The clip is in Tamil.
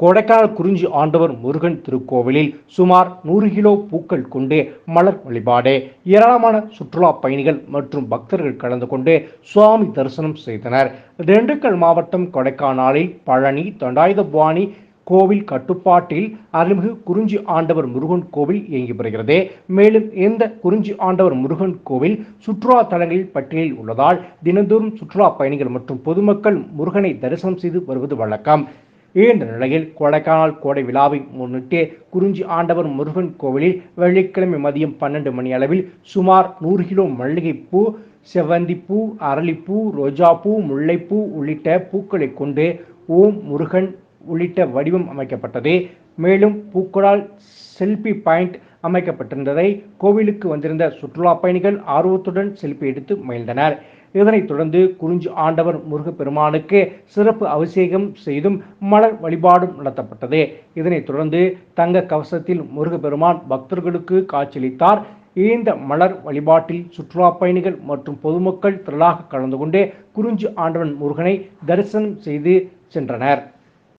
கொடைக்கானல் குறிஞ்சி ஆண்டவர் முருகன் திருக்கோவிலில் சுமார் நூறு கிலோ பூக்கள் கொண்டு மலர் வழிபாடு ஏராளமான சுற்றுலா பயணிகள் மற்றும் பக்தர்கள் கலந்து கொண்டு சுவாமி தரிசனம் செய்தனர். திண்டுக்கல் மாவட்டம் கொடைக்கானலில் பழனி தண்டாயுதபாணி கோவில் கட்டுப்பாட்டில் அருள்மிகு குறிஞ்சி ஆண்டவர் முருகன் கோவில் இயங்கி வருகிறது. மேலும் இந்த குறிஞ்சி ஆண்டவர் முருகன் கோவில் சுற்றுலா தலங்களில் பட்டியலில் உள்ளதால் தினந்தோறும் சுற்றுலா பயணிகள் மற்றும் பொதுமக்கள் முருகனை தரிசனம் செய்து வருவது வழக்கம். இந்த நிலையில் கொடைக்கானல் கோடை விழாவை முன்னிட்டு குறிஞ்சி ஆண்டவர் முருகன் கோவிலில் வெள்ளிக்கிழமை மதியம் பன்னெண்டு மணி அளவில் சுமார் நூறு கிலோ மல்லிகைப்பூ செவ்வந்திப்பூ அரளிப்பூ ரோஜாப்பூ முல்லைப்பூ உள்ளிட்ட பூக்களை கொண்டு ஓம் முருகன் உள்ளிட்ட வடிவம் அமைக்கப்பட்டது. மேலும் பூக்களால் செல்ஃபி பாயிண்ட் அமைக்கப்பட்டிருந்ததை கோவிலுக்கு வந்திருந்த சுற்றுலா பயணிகள் ஆர்வத்துடன் செல்ஃபி எடுத்து மகிழ்ந்தனர். இதனைத் தொடர்ந்து குறிஞ்சி ஆண்டவர் முருகப்பெருமானுக்கு சிறப்பு அபிஷேகம் செய்தும் மலர் வழிபாடும் நடத்தப்பட்டது. இதனைத் தொடர்ந்து தங்க கவசத்தில் முருகப்பெருமான் பக்தர்களுக்கு காட்சியளித்தார். இந்த மலர் வழிபாட்டில் சுற்றுலா பயணிகள் மற்றும் பொதுமக்கள் திரளாக கலந்து கொண்டு குறிஞ்சி ஆண்டவன் முருகனை தரிசனம் செய்து சென்றனர்.